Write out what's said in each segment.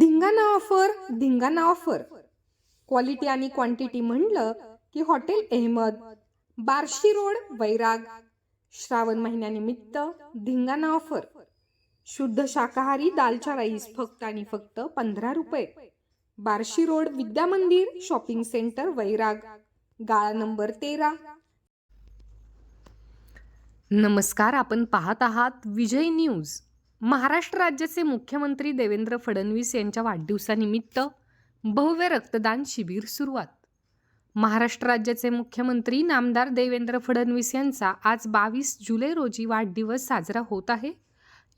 धिंगाणा ऑफर धिंगाणा offer quality आणि क्वांटिटी म्हणलं की हॉटेल अहमद बार्शी रोड वैराग. श्रावण महिन्यानिमित्त धिंगाणा ऑफर शुद्ध शाकाहारी दालचा राईस फक्त आणि फक्त पंधरा रुपये. बार्शी रोड विद्या मंदिर शॉपिंग सेंटर वैराग. गाळा नंबर तेरा. नमस्कार आपण पाहत आहात विजय न्यूज. महाराष्ट्र राज्याचे मुख्यमंत्री देवेंद्र फडणवीस यांच्या वाढदिवसानिमित्त भव्य रक्तदान शिबिर सुरुवात. महाराष्ट्र राज्याचे मुख्यमंत्री नामदार देवेंद्र फडणवीस यांचा आज बावीस जुलै रोजी वाढदिवस साजरा होत आहे.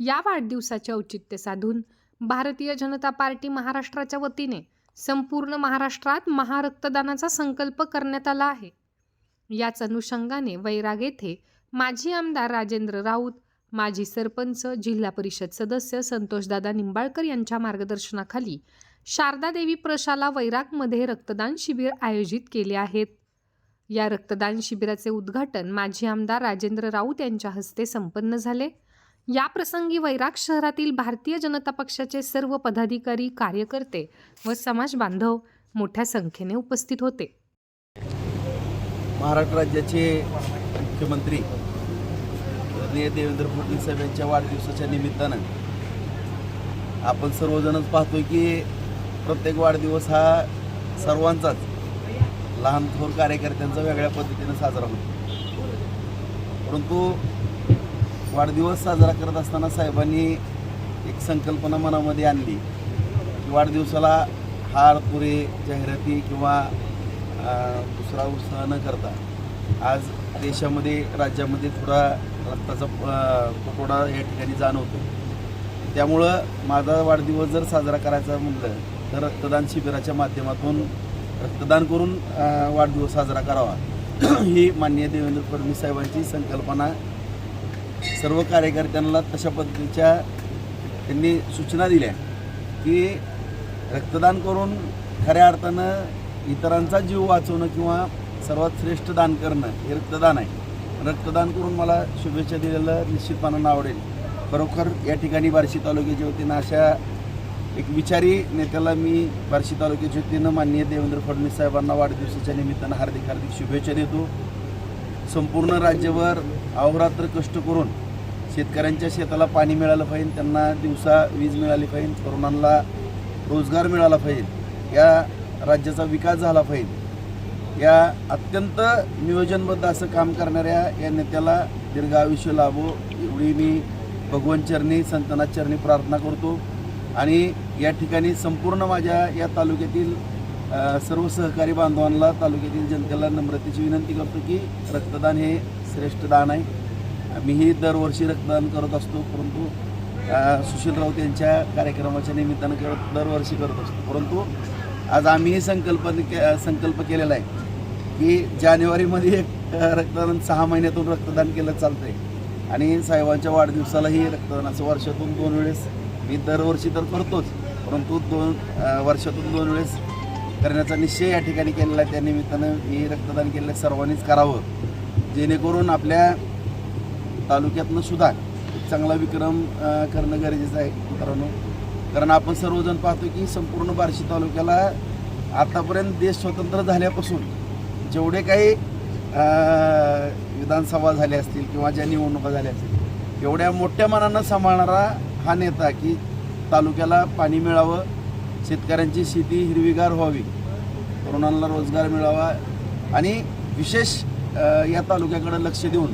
या वाढदिवसाचे औचित्य साधून भारतीय जनता पार्टी महाराष्ट्राच्या वतीने संपूर्ण महाराष्ट्रात महारक्तदानाचा संकल्प करण्यात आला आहे. याच अनुषंगाने वैराग येथे माजी आमदार राजेंद्र राऊत माजी सरपंच जिल्हा परिषद सदस्य संतोषदादा निंबाळकर यांच्या मार्गदर्शनाखाली शारदा देवी प्रशाला वैरागमध्ये रक्तदान शिबिर आयोजित केले आहेत. या रक्तदान शिबिराचे उद्घाटन माजी आमदार राजेंद्र राऊत यांच्या हस्ते संपन्न झाले. या प्रसंगी वैराग शहरातील भारतीय जनता पक्षाचे सर्व पदाधिकारी कार्यकर्ते व समाज बांधव मोठ्या संख्येने उपस्थित होते. महाराष्ट्र राज्याचे मुख्यमंत्री आदरणीय देवेंद्र फडणवीस साहेब यांच्या वाढदिवसाच्या निमित्तानं आपण सर्वजणच पाहतोय की प्रत्येक वाढदिवस हा सर्वांचाच लहान थोर कार्यकर्त्यांचा वेगळ्या पद्धतीनं साजरा होतो. परंतु वाढदिवस साजरा करत असताना साहेबांनी एक संकल्पना मनामध्ये आणली की वाढदिवसाला हार पुरे जाहिराती किंवा दुसरा उत्साह न करता आज देशामध्ये राज्यामध्ये थोडा रक्ताचा अं, तुटवडा या ठिकाणी जाणवतो. त्यामुळं माझा वाढदिवस जर साजरा करायचा म्हटलं तर रक्तदान शिबिराच्या माध्यमातून रक्तदान करून वाढदिवस साजरा करावा. ही माननीय देवेंद्र फडणवीस साहेबांची संकल्पना. सर्व कार्यकर्त्यांना तशा पद्धतीच्या त्यांनी सूचना दिल्या की रक्तदान करून खऱ्या अर्थानं इतरांचा जीव वाचवणं किंवा सर्वात श्रेष्ठ दान करणं हे रक्तदान आहे. रक्तदान करून मला शुभेच्छा दिलेलं निश्चितपणानं आवडेल. खरोखर या ठिकाणी बार्शी तालुक्याच्या वतीनं अशा एक विचारी नेत्याला मी बार्शी तालुक्याच्या वतीनं माननीय देवेंद्र फडणवीस साहेबांना वाढदिवसाच्या निमित्तानं हार्दिक हार्दिक शुभेच्छा देतो. संपूर्ण राज्यभर अहोरात्र कष्ट करून शेतकऱ्यांच्या शेताला पाणी मिळालं पाहिजे त्यांना दिवसा वीज मिळाली पाहिजे तरुणांना रोजगार मिळाला पाहिजे या राज्याचा विकास झाला पाहिजे. या अत्यंत नियोजनबद्ध असं काम करणाऱ्या या नेत्याला दीर्घ आयुष्य लाभो. एवढी मी भगवान चरणी संतनाथ चरणी प्रार्थना करतो. आणि या ठिकाणी संपूर्ण माझ्या या तालुक्यातील सर्व सहकारी बांधवांना तालुक्यातील जनतेला नम्रतेची विनंती करतो की रक्तदान हे श्रेष्ठ दान आहे. मीही दरवर्षी रक्तदान करत असतो परंतु सुशील राऊत यांच्या कार्यक्रमाच्या निमित्तानं करत दरवर्षी करत असतो. परंतु आज आम्हीही संकल्प के संकल्प केलेला आहे. की जानेवारीमध्ये एक रक्तदान सहा महिन्यातून रक्तदान केलं चालतंय. आणि साहेबांच्या वाढदिवसालाही रक्तदानाचं वर्षातून दोन वेळेस. मी दरवर्षी तर करतोच. परंतु दोन वर्षातून दोन वेळेस करण्याचा निश्चय या ठिकाणी केलेला आहे. त्या निमित्तानं मी रक्तदान केलेलं सर्वांनीच करावं. जेणेकरून आपल्या तालुक्यातनं सुद्धा चांगला विक्रम करणं गरजेचं आहे मित्रांनो. कारण आपण सर्वजण पाहतो की संपूर्ण बार्शी तालुक्याला आतापर्यंत देश स्वतंत्र झाल्यापासून जेवढे काही विधानसभा झाल्या असतील किंवा ज्या निवडणुका झाल्या असतील एवढ्या मोठ्या मनानं सांभाळणारा हा नेता की तालुक्याला पाणी मिळावं शेतकऱ्यांची शेती हिरवीगार व्हावी तरुणांना रोजगार मिळावा आणि विशेष या तालुक्याकडे लक्ष देऊन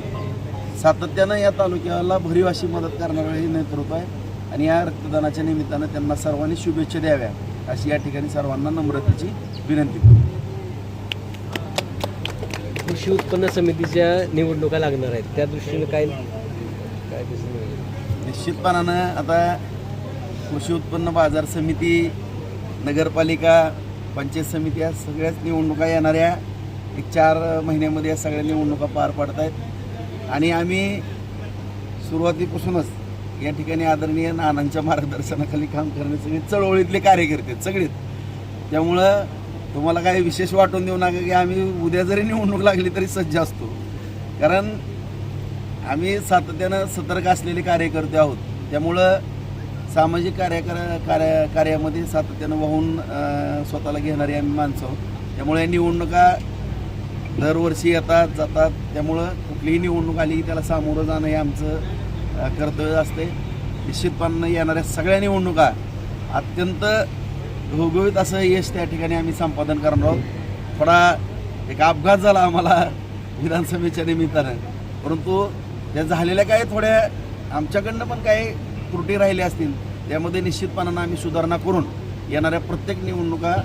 सातत्यानं या तालुक्याला भरीव अशी मदत करणारं हे नेतृत्व आहे आणि या रक्तदानाच्या निमित्तानं त्यांना सर्वांनी शुभेच्छा द्याव्या अशी या ठिकाणी सर्वांना नम्रतेची विनंती करू कृषी उत्पन्न समितीच्या निवडणुका लागणार आहेत. त्या दृष्टीने काय काय दिसून निश्चितपणानं आता कृषी उत्पन्न बाजार समिती नगरपालिका पंचायत समिती या सगळ्याच निवडणुका येणाऱ्या एक चार महिन्यामध्ये या सगळ्या निवडणुका पार पडत आहेत. आणि आम्ही सुरुवातीपासूनच या ठिकाणी आदरणीय नानांच्या मार्गदर्शनाखाली काम करण्यासाठी चळवळीतले कार्यकर्ते आहेत, सगळेच. त्यामुळं तुम्हाला काही विशेष वाटून देऊ नका की आम्ही उद्या जरी निवडणूक लागली तरी सज्ज असतो. कारण आम्ही सातत्यानं सतर्क असलेले कार्यकर्ते आहोत. त्यामुळं सामाजिक कार्यकर कार्य कार्यामध्ये सातत्यानं वाहून स्वतःला घेणारी आम्ही माणसं आहोत. त्यामुळे निवडणुका दरवर्षी येतात जातात. त्यामुळं कुठलीही निवडणूक आली की त्याला सामोरं जाणं हे आमचं कर्तव्य असते निश्चितपणे येणाऱ्या सगळ्या निवडणुका अत्यंत घवघवीत असं यश त्या ठिकाणी आम्ही संपादन करणार आहोत. थोडा एक अपघात झाला आम्हाला विधानसभेच्या निमित्तानं. परंतु त्या झालेल्या काही थोड्या आमच्याकडनं पण काही त्रुटी राहिल्या असतील त्यामध्ये निश्चितपणानं आम्ही सुधारणा करून येणाऱ्या प्रत्येक निवडणुका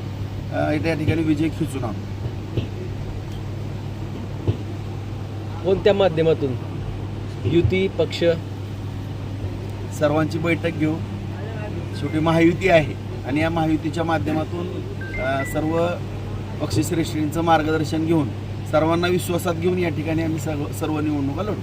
त्या ठिकाणी विजय खिचून आणू. कोणत्या माध्यमातून? युती पक्ष? सर्वांची बैठक घेऊ. शेवटी महायुती आहे. आणि या महायुतीच्या माध्यमातून सर्व पक्षश्रेष्ठींचं मार्गदर्शन घेऊन सर्वांना विश्वासात घेऊन या ठिकाणी आम्ही सर्व सर्व निवडणुका लढू.